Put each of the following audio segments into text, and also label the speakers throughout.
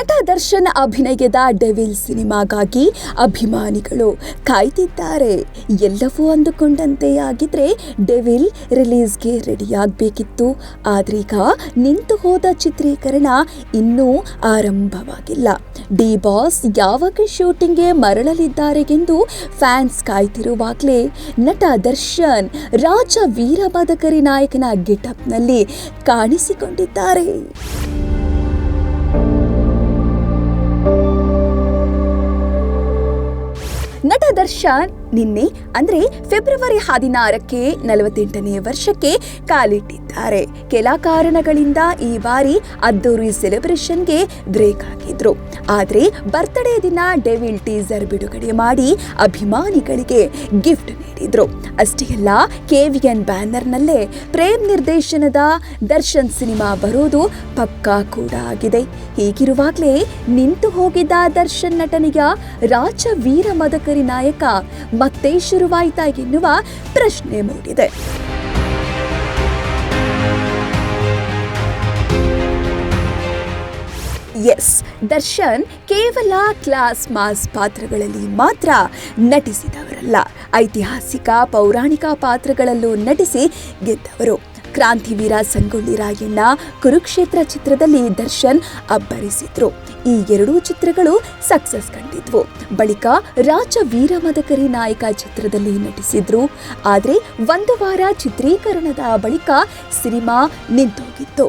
Speaker 1: ನಟ ದರ್ಶನ್ ಅಭಿನಯದ ಡೆವಿಲ್ ಸಿನಿಮಾಗಾಗಿ ಅಭಿಮಾನಿಗಳು ಕಾಯ್ತಿದ್ದಾರೆ ಎಲ್ಲವೂ ಅಂದುಕೊಂಡಂತೆ ಆಗಿದ್ರೆ ಡೆವಿಲ್ ರಿಲೀಸ್ಗೆ ರೆಡಿಯಾಗಬೇಕಿತ್ತು. ಆದ್ರೀಗ ನಿಂತು ಹೋದ ಚಿತ್ರೀಕರಣ ಇನ್ನೂ ಆರಂಭವಾಗಿಲ್ಲ. ಡಿ ಬಾಸ್ ಯಾವಾಗ ಶೂಟಿಂಗ್ಗೆ ಮರಳಲಿದ್ದಾರೆ ಎಂದು ಫ್ಯಾನ್ಸ್ ಕಾಯ್ತಿರುವಾಗಲೇ ನಟ ದರ್ಶನ್ ರಾಜ ವೀರ ಬದಕರಿ ನಾಯಕನ ಗೆಟಪ್ನಲ್ಲಿ ಕಾಣಿಸಿಕೊಂಡಿದ್ದಾರೆ. ನಟ ದರ್ಶನ್ ನಿನ್ನೆ, ಅಂದ್ರೆ ಫೆಬ್ರವರಿ ಹದಿನಾರಕ್ಕೆ ನಲವತ್ತೆಂಟನೇ ವರ್ಷಕ್ಕೆ ಕಾಲಿಟ್ಟಿದ್ದಾರೆ. ಕೆಲ ಕಾರಣಗಳಿಂದ ಈ ಬಾರಿ ಅದ್ದೂರಿ ಸೆಲೆಬ್ರೇಷನ್ಗೆ ಬ್ರೇಕ್ ಹಾಕಿದ್ರು. ಆದ್ರೆ ಬರ್ತ್ಡೇ ದಿನ ಡೆವಿಲ್ ಟೀಸರ್ ಬಿಡುಗಡೆ ಮಾಡಿ ಅಭಿಮಾನಿಗಳಿಗೆ ಗಿಫ್ಟ್ ನೀಡಿದ್ರು. ಅಷ್ಟೇ ಅಲ್ಲ, ಕೆವಿಎನ್ ಬ್ಯಾನರ್ನಲ್ಲೇ ಪ್ರೇಮ್ ನಿರ್ದೇಶನದ ದರ್ಶನ್ ಸಿನಿಮಾ ಬರೋದು ಪಕ್ಕಾ ಕೂಡ ಆಗಿದೆ. ಹೀಗಿರುವಾಗಲೇ ನಿಂತು ಹೋಗಿದ್ದ ದರ್ಶನ್ ನಟನೆಯ ರಾಜ ವೀರ ಮದಕರಿ ನಾಯಕ ಮತ್ತೆ ಶುರುವಾಯಿತಾ ಎನ್ನುವ ಪ್ರಶ್ನೆ ಮೂಡಿದೆ. ಎಸ್ ದರ್ಶನ್ ಕೇವಲ ಕ್ಲಾಸ್ ಮಾಸ್ ಪಾತ್ರಗಳಲ್ಲಿ ಮಾತ್ರ ನಟಿಸಿದವರಲ್ಲ. ಐತಿಹಾಸಿಕ, ಪೌರಾಣಿಕ ಪಾತ್ರಗಳಲ್ಲೂ ನಟಿಸಿ ಗೆದ್ದವರು. ಕ್ರಾಂತಿವೀರ ಸಂಗೊಳ್ಳಿ ರಾಯಣ್ಣ ಕುರುಕ್ಷೇತ್ರ ಚಿತ್ರದಲ್ಲಿ ದರ್ಶನ್ ಅಬ್ಬರಿಸಿದ್ರು. ಈ ಎರಡೂ ಚಿತ್ರಗಳು ಸಕ್ಸಸ್ ಕಂಡಿದ್ವು. ಬಳಿಕ ರಾಜ ವೀರ ಮದಕರಿ ನಾಯಕ ಚಿತ್ರದಲ್ಲಿ ನಟಿಸಿದ್ರು. ಆದರೆ ಒಂದು ವಾರ ಚಿತ್ರೀಕರಣದ ಬಳಿಕ ಸಿನಿಮಾ ನಿಂತೋಗಿತ್ತು.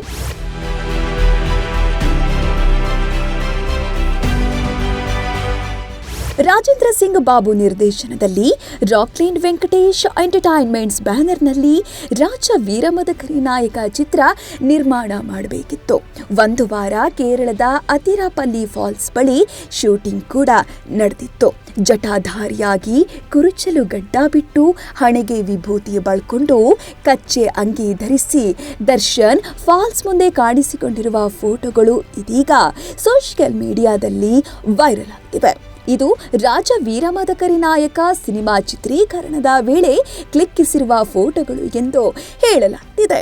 Speaker 1: ರಾಜೇಂದ್ರ ಸಿಂಗ್ ಬಾಬು ನಿರ್ದೇಶನದಲ್ಲಿ ರಾಕ್ಲೈನ್ ವೆಂಕಟೇಶ್ ಎಂಟರ್ಟೈನ್ಮೆಂಟ್ಸ್ ಬ್ಯಾನರ್ನಲ್ಲಿ ರಾಜ ವೀರಮದಕರಿ ನಾಯಕ ಚಿತ್ರ ನಿರ್ಮಾಣ ಮಾಡಬೇಕಿತ್ತು. ಒಂದು ವಾರ ಕೇರಳದ ಅತಿರಾಪಲ್ಲಿ ಫಾಲ್ಸ್ ಬಳಿ ಶೂಟಿಂಗ್ ಕೂಡ ನಡೆದಿತ್ತು. ಜಟಾಧಾರಿಯಾಗಿ ಕುರುಚಲು ಗಡ್ಡ ಬಿಟ್ಟು ಹಣೆಗೆ ವಿಭೂತಿ ಬಳ್ಕೊಂಡು ಕಚ್ಚೆ ಅಂಗಿ ಧರಿಸಿ ದರ್ಶನ್ ಫಾಲ್ಸ್ ಮುಂದೆ ಕಾಣಿಸಿಕೊಂಡಿರುವ ಫೋಟೋಗಳು ಇದೀಗ ಸೋಷಿಯಲ್ ಮೀಡಿಯಾದಲ್ಲಿ ವೈರಲ್ ಆಗ್ತಿವೆ ಇದು ರಾಜ ವೀರಮದಕರಿ ನಾಯಕ ಸಿನಿಮಾ ಚಿತ್ರೀಕರಣದ ವೇಳೆ ಕ್ಲಿಕ್ಕಿಸಿರುವ ಫೋಟೋಗಳು ಎಂದು ಹೇಳಲಾಗ್ತಿದೆ.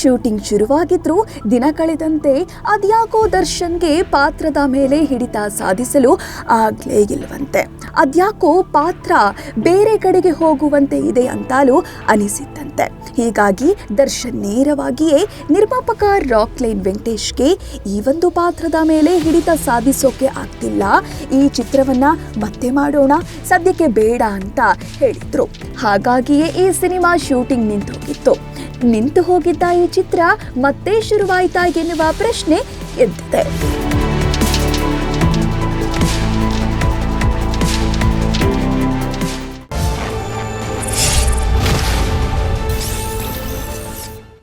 Speaker 1: ಶೂಟಿಂಗ್ ಶುರುವಾಗಿದ್ರು ದಿನ ಕಳೆದಂತೆ ಅದ್ಯಾಕೋ ದರ್ಶನ್ಗೆ ಪಾತ್ರದ ಮೇಲೆ ಹಿಡಿತ ಸಾಧಿಸಲು ಆಗಲೇ ಇಲ್ವಂತೆ ಅದ್ಯಾಕೋ ಪಾತ್ರ ಬೇರೆ ಕಡೆಗೆ ಹೋಗುವಂತೆ ಇದೆ ಅಂತಲೂ ಅನಿಸಿತ್ತಂತೆ ಹೀಗಾಗಿ ದರ್ಶನ್ ನೇರವಾಗಿಯೇ ನಿರ್ಮಾಪಕ ರಾಕ್ಲೈನ್ ವೆಂಕಟೇಶ್ಗೆ ಈ ಒಂದು ಪಾತ್ರದ ಮೇಲೆ ಹಿಡಿತ ಸಾಧಿಸೋಕೆ ಆಗ್ತಿಲ್ಲ. ಈ ಚಿತ್ರವನ್ನ ಮತ್ತೆ ಮಾಡೋಣ, ಸದ್ಯಕ್ಕೆ ಬೇಡ ಅಂತ ಹೇಳಿದ್ರು. ಹಾಗಾಗಿಯೇ ಈ ಸಿನಿಮಾ ಶೂಟಿಂಗ್ ನಿಂತೋಗಿತ್ತು ನಿಂತು ಹೋಗಿದ್ದ ಈ ಚಿತ್ರ ಮತ್ತೆ ಶುರುವಾಯಿತಾ ಎನ್ನುವ ಪ್ರಶ್ನೆ ಎದ್ದಿದೆ.